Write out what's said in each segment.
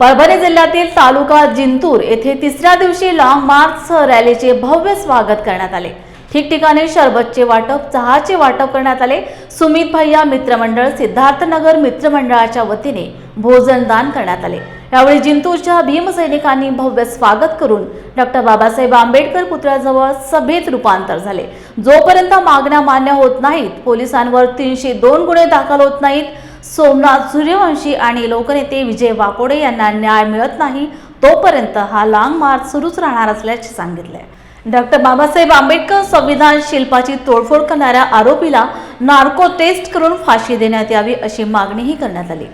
परभणी जिल्ह्यातील तालुका जिंतूर येथे तिसऱ्या दिवशी लॉंग मार्च रॅलीचे भव्य स्वागत करण्यात आले. ठिकठिकाणी शरबतचे वाटप चहाचे वाटप करण्यात आले. सुमित भैया मित्रमंडळ सिद्धार्थनगर मित्रमंडळाच्या वतीने भोजन दान करण्यात आले. यावेळी जिंतूरच्या भीमसैनिकांनी भव्य स्वागत करून डॉक्टर बाबासाहेब आंबेडकर पुतळ्याजवळ सभेत रूपांतर झाले. जोपर्यंत मागण्या मान्य होत नाहीत पोलिसांवर तीनशे दोन गुन्हे दाखल होत नाहीत सोमनाथ सूर्यवंशी आणि लोकनेते विजय वाकोडे यांना न्याय मिळत नाही तोपर्यंत हा लाँग मार्च सुरूच राहणार असल्याचे सांगितले. डॉक्टर बाबासाहेब आंबेडकर संविधान शिल्पाची तोडफोड करणाऱ्या आरोपीला नार्को टेस्ट करून फाशी देण्यात यावी अशी मागणीही करण्यात आली.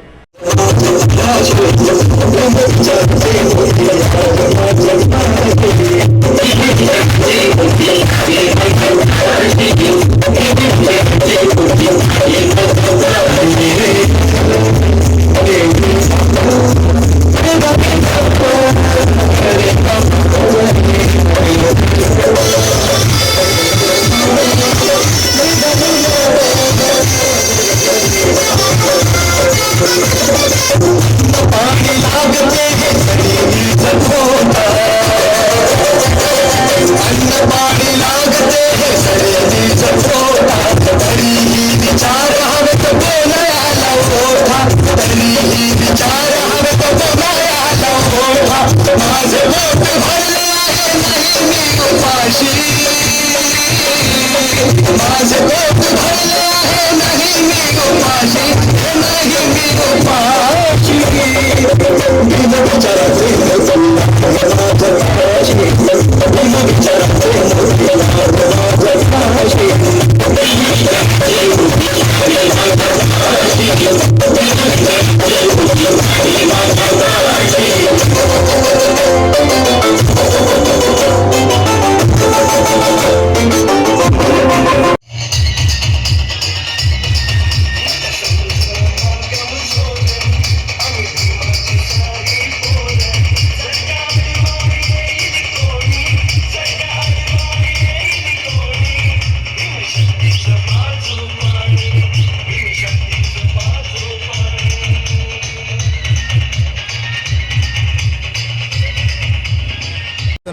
I'm gonna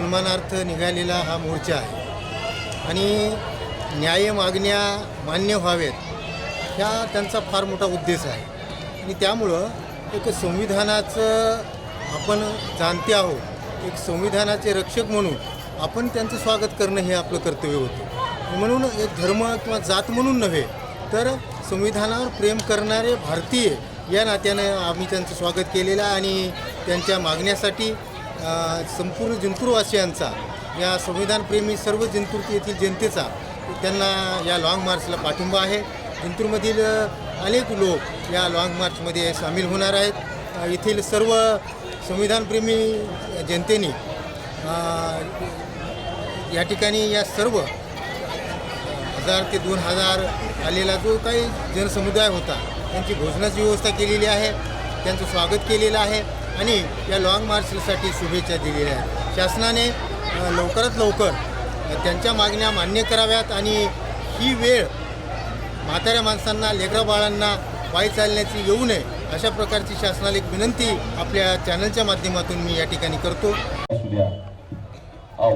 सन्मानार्थ निघालेला हा मोर्चा आहे. आणि न्याय मागण्या मान्य व्हावेत ह्या त्यांचा फार मोठा उद्देश आहे. आणि त्यामुळं एक संविधानाचं आपण जाणते आहोत. एक संविधानाचे रक्षक म्हणून आपण त्यांचं स्वागत करणं हे आपलं कर्तव्य होतं. म्हणून एक धर्म किंवा जात म्हणून नव्हे तर संविधानावर प्रेम करणारे भारतीय या नात्यानं आम्ही त्यांचं स्वागत केलेलं आणि त्यांच्या मागण्यासाठी संपूर्ण जिंतूरवासियांचा या संविधानप्रेमी सर्व जिंतूर येथील जनतेचा त्यांना या लाँग मार्चला पाठिंबा आहे. जिंतूरमधील अनेक लोक या लाँग मार्चमध्ये सामील होणार आहेत. येथील सर्व संविधानप्रेमी जनतेने या ठिकाणी या सर्व हजार ते दोन हजार आलेला जो काही जनसमुदाय होता त्यांची भोजनाची व्यवस्था केलेली आहे. त्यांचं स्वागत केलेलं आहे. आणि या लाँग मार्चसाठी शुभेच्छा दिलेल्या आहेत. शासनाने लवकरात लवकर त्यांच्या मागण्या मान्य कराव्यात आणि ही वेळ म्हाताऱ्या माणसांना लेकरा बाळांना पायी चालण्याची येऊ नये अशा प्रकारची शासनाला एक विनंती आपल्या चॅनलच्या माध्यमातून मी या ठिकाणी करतो.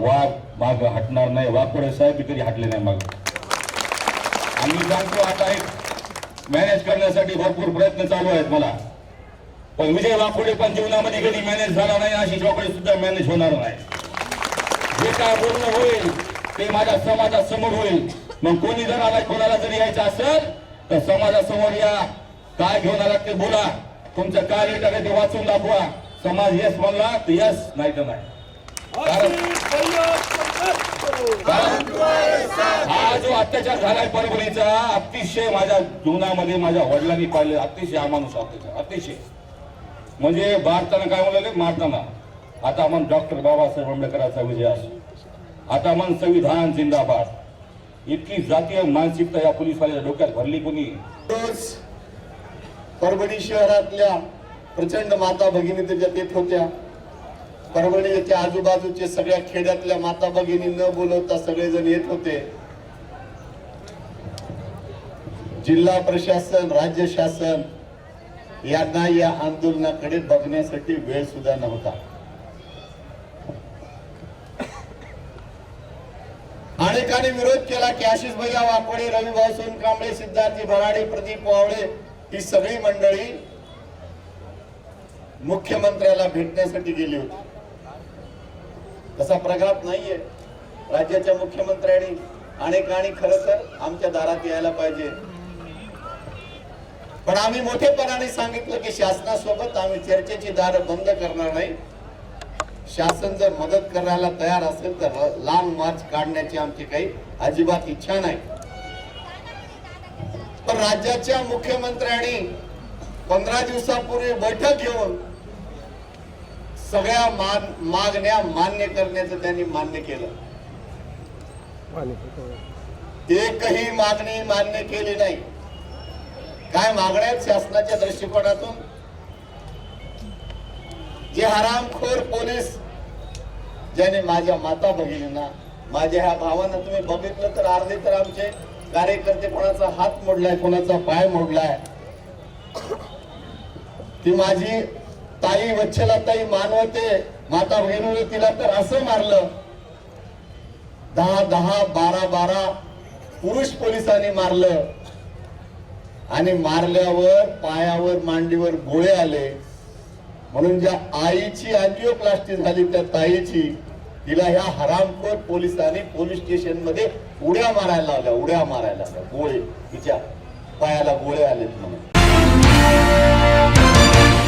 वाघ माग हटणार नाही. वाघ साहेब कधी हटले नाही माग. आम्ही सांगतो आता एक मॅनेज करण्यासाठी भरपूर प्रयत्न चालू आहेत मला. पण विजय वाकोडे पण जीवनामध्ये कधी मॅनेज झाला नाही आशिष वाकोडे सुद्धा मॅनेज होणार नाही. जे काय बोलणं होईल ते माझ्या समाजासमोर होईल. मग कोणी जर आला कोणाला जर यायचं असेल तर समाजासमोर या. काय घेऊन आला ते बोला. तुमचं काय रेट आहे ते वाचून दाखवा. समाज यस म्हणला तर यस नाही तर नाही. कारण हा जो अत्याचार झालाय परभणीचा अतिशय माझ्या जीवनामध्ये माझ्या वडिलांनी पाहिले अतिशय अमानुष अत्याचार अतिशय. म्हणजे भारतानं काय म्हणाले मारताना. आता मन डॉक्टर बाबासाहेब आंबेडकरांचा विजय असो. आता मन संविधान जिंदाबाद. इतकी जातीय मानसिकता या पोलिसवाल्या डोक्यात भरली कोणी? परभणी शहरातल्या प्रचंड माता भगिनी त्याच्यात येत होत्या परभणी येथे आजूबाजूचे सगळ्या खेड्यातल्या माता भगिनी न बोलवता सगळेजण येत होते. जिल्हा प्रशासन राज्य शासन यांना या आंदोलनाकडे बघण्यासाठी वेळ सुद्धा नव्हता. अनेकांनी विरोध केला की आशिष भैया वाकोडे रविभाऊ सोनकांबळे सिद्धार्थी भराडे प्रदीप वावळे ही सगळी मंडळी मुख्यमंत्र्याला भेटण्यासाठी गेली होती. तसा प्रघात नाहीये. राज्याच्या मुख्यमंत्र्यांनी अनेकांनी खरं तर आमच्या दारात यायला पाहिजे. पण आम्ही मोठेपणाने सांगितलं की शासनासोबत आम्ही चर्चेची दार बंद करणार नाही. शासन जर मदत करायला तयार असेल तर लॉंग मार्च काढण्याची आमची काही अजिबात इच्छा नाही. पण राज्याच्या मुख्यमंत्र्यांनी पंधरा दिवसापूर्वी बैठक घेऊन सगळ्या मान मागण्या मान्य करण्याचं त्यांनी मान्य केलं. एकही मागणी मान्य केली नाही. काय मागण्या आहेत शासनाच्या दृष्टिकोनातून? जे हरामखोर पोलीस ज्याने माझ्या माता भगिनींना माझ्या ह्या भावांना तुम्ही बघितलं तर अर्धे तर आमचे कार्यकर्ते कोणाचा हात मोडलाय कोणाचा पाय मोडलाय. ती माझी ताई वच्छला ताई मानवते माता भगिनी तिला तर असं मारलं. दहा दहा बारा बारा पुरुष पोलिसांनी मारलं. आणि मारल्यावर पायावर मांडीवर गोळे आले. म्हणून ज्या आईची अँजिओप्लास्टी झाली त्या ताईची तिला ह्या हरामखोर पोलिसांनी पोलीस स्टेशनमध्ये उड्या मारायला लावल्या उड्या मारायला लावल्या गोळे. तिच्या पायाला गोळे आलेत म्हणून.